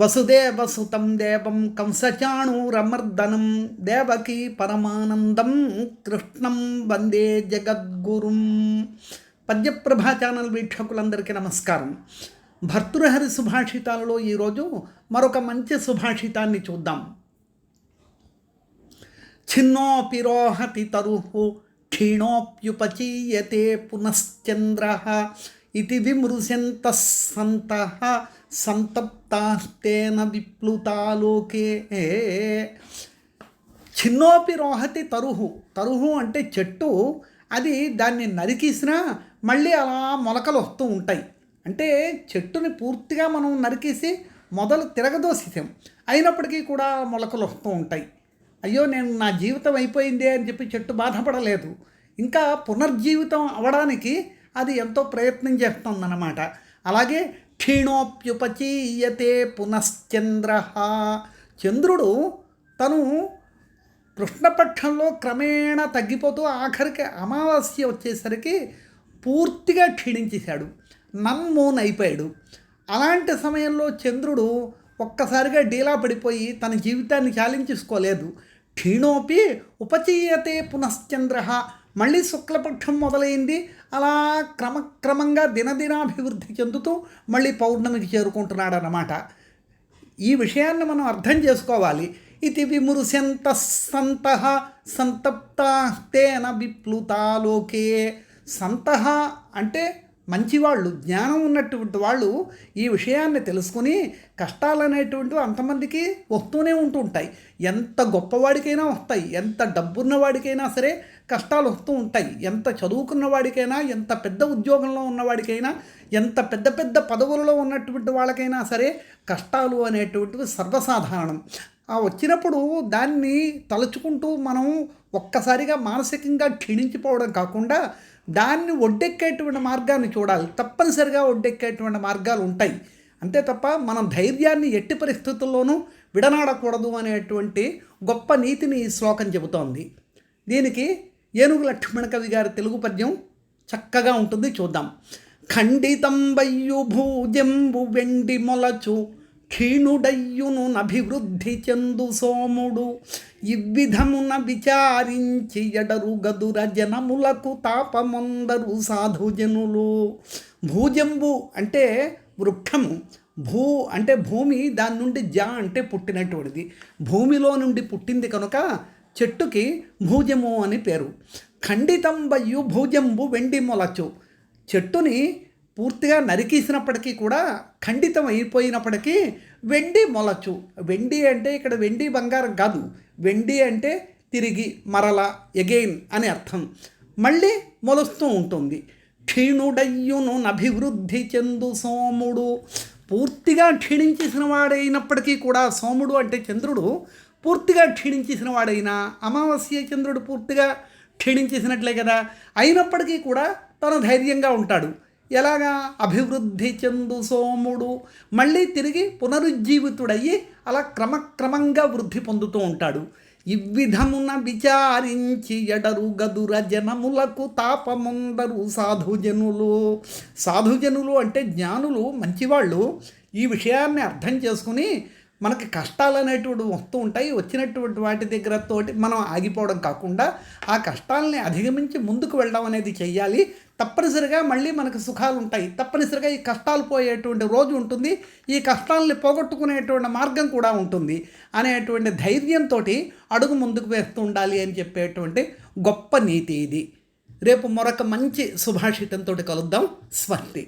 వసుదేవ సుతం దేవం కంసచాణూరమర్దనం దేవకి పరమానందం కృష్ణం వందే జగద్గురుం పద్యప్రభా ఛానల్ వీక్షకులందరికీ నమస్కారం. భర్తృహరి సుభాషితాలలో ఈరోజు మరొక మంచి సుభాషితాన్ని చూద్దాం. ఛిన్నోపి రోహతి తరుహు క్షీణోప్యుపచీయతే పునశ్చంద్ర ఇది విమృశంత సంత సంతప్తాస్తేన విప్లుతాలోకే చిన్నోపి రోహతి తరుహు తరుహు అంటే చెట్టు. అది దాన్ని నరికేసినా మళ్ళీ అలా మొలకలు వస్తూ ఉంటాయి. అంటే చెట్టుని పూర్తిగా మనం నరికేసి మొదలు తిరగదోసేసాం అయినప్పటికీ కూడా మొలకలు వస్తూ ఉంటాయి. అయ్యో నేను నా జీవితం అయిపోయింది అని చెప్పి చెట్టు బాధపడలేదు. ఇంకా పునర్జీవితం అవడానికి అది ఎంతో ప్రయత్నం చేస్తుందన్నమాట. అలాగే క్షీణోప్యుపచీయతే పునశ్చంద్ర. చంద్రుడు తను కృష్ణపక్షంలో క్రమేణా తగ్గిపోతూ ఆఖరికి అమావాస్య వచ్చేసరికి పూర్తిగా క్షీణించేశాడు. నమ్మోన్ అయిపోయాడు అలాంటి సమయంలో చంద్రుడు ఒక్కసారిగా డీలా పడిపోయి తన జీవితాన్ని చాలించేసుకోలేదు క్షీణోపి ఉపచీయతే పునశ్చంద్ర మళ్ళీ శుక్లపక్షం మొదలైంది. అలా క్రమక్రమంగా దినదినాభివృద్ధి చెందుతూ మళ్ళీ పౌర్ణమికి చేరుకుంటున్నాడు అన్నమాట ఈ విషయాన్ని మనం అర్థం చేసుకోవాలి. ఇది విమృశంత సంత సంతప్త విప్లుతాలోకే. సంత అంటే మంచివాళ్ళు జ్ఞానం ఉన్నటువంటి వాళ్ళు ఈ విషయాన్ని తెలుసుకుని కష్టాలు అనేటువంటివి అంతమందికి వస్తూనే ఉంటుంటాయి ఎంత గొప్పవాడికైనా వస్తాయి ఎంత డబ్బున్న వాడికైనా సరే కష్టాలు వస్తూ ఉంటాయి. ఎంత చదువుకున్న వాడికైనా ఎంత పెద్ద ఉద్యోగంలో ఉన్నవాడికైనా ఎంత పెద్ద పెద్ద పదవులలో ఉన్నటువంటి వాళ్ళకైనా సరే కష్టాలు అనేటువంటివి సర్వసాధారణం. వచ్చినప్పుడు దాన్ని తలుచుకుంటూ మనం ఒక్కసారిగా మానసికంగా క్షీణించిపోవడం కాకుండా దాన్ని ఒడ్డెక్కేటువంటి మార్గాన్ని చూడాలి. తప్పనిసరిగా ఒడ్డెక్కేటువంటి మార్గాలు ఉంటాయి. అంతే తప్ప మనం ధైర్యాన్ని ఎట్టి పరిస్థితుల్లోనూ విడనాడకూడదు అనేటువంటి గొప్ప నీతిని ఈ శ్లోకం చెబుతోంది. దీనికి ఏనుగు లక్ష్మణ కవి గారి తెలుగు పద్యం చక్కగా ఉంటుంది. చూద్దాం. ఖండితం వయ్యు భూజంబు వెండి మొలచు క్షీణుడయ్యును నభివృద్ధి చెందు సోముడు ఇవ్విధమున విచారించి ఎడరు గదుర జనములకు తాపమందరు సాధుజనులు. భూజంబు అంటే వృక్షము. భూ అంటే భూమి దాని నుండి జా అంటే పుట్టినటువంటిది. భూమిలో నుండి పుట్టింది కనుక చెట్టుకి భూజము అని పేరు. ఖండితం వయ్యు భూజంబు వెండి మొలచు. చెట్టుని పూర్తిగా నరికేసినప్పటికీ కూడా ఖండితం అయిపోయినప్పటికీ వెండి మొలచు. వెండి అంటే ఇక్కడ వెండి బంగారం కాదు. వెండి అంటే తిరిగి మరల ఎగెయిన్ అని అర్థం. మళ్ళీ మొలుస్తూ ఉంటుంది. క్షీణుడయ్యును అభివృద్ధి చెందు సోముడు. పూర్తిగా క్షీణించేసిన వాడైనప్పటికీ కూడా సోముడు అంటే చంద్రుడు. పూర్తిగా క్షీణించేసిన వాడైనా అమావాస్య చంద్రుడు పూర్తిగా క్షీణించేసినట్లే కదా. అయినప్పటికీ కూడా తను ధైర్యంగా ఉంటాడు. ఎలాగా? అభివృద్ధి చెందు సోముడు. మళ్ళీ తిరిగి పునరుజ్జీవితుడయ్యి అలా క్రమక్రమంగా వృద్ధి పొందుతూ ఉంటాడు. ఇవ్విధమున విచారించి ఎడరు గదుర జనములకు తాపముందరు సాధుజనులు. సాధుజనులు అంటే జ్ఞానులు మంచివాళ్ళు. ఈ విషయాన్ని అర్థం చేసుకుని మనకి కష్టాలు అనేటువంటి వస్తూ ఉంటాయి. వచ్చినటువంటి వాటి దగ్గర తోటి మనం ఆగిపోవడం కాకుండా ఆ కష్టాలని అధిగమించి ముందుకు వెళ్ళడం అనేది చేయాలి తప్పనిసరిగా మళ్ళీ మనకు సుఖాలు ఉంటాయి తప్పనిసరిగా ఈ కష్టాలు పోయేటువంటి రోజు ఉంటుంది. ఈ కష్టాలని పోగొట్టుకునేటువంటి మార్గం కూడా ఉంటుంది. అనేటువంటి ధైర్యంతో అడుగు ముందుకు వేస్తూ ఉండాలి అని చెప్పేటువంటి గొప్ప నీతి ఇది. రేపు మరొక మంచి సుభాషితంతో కలుద్దాం. స్వర్తి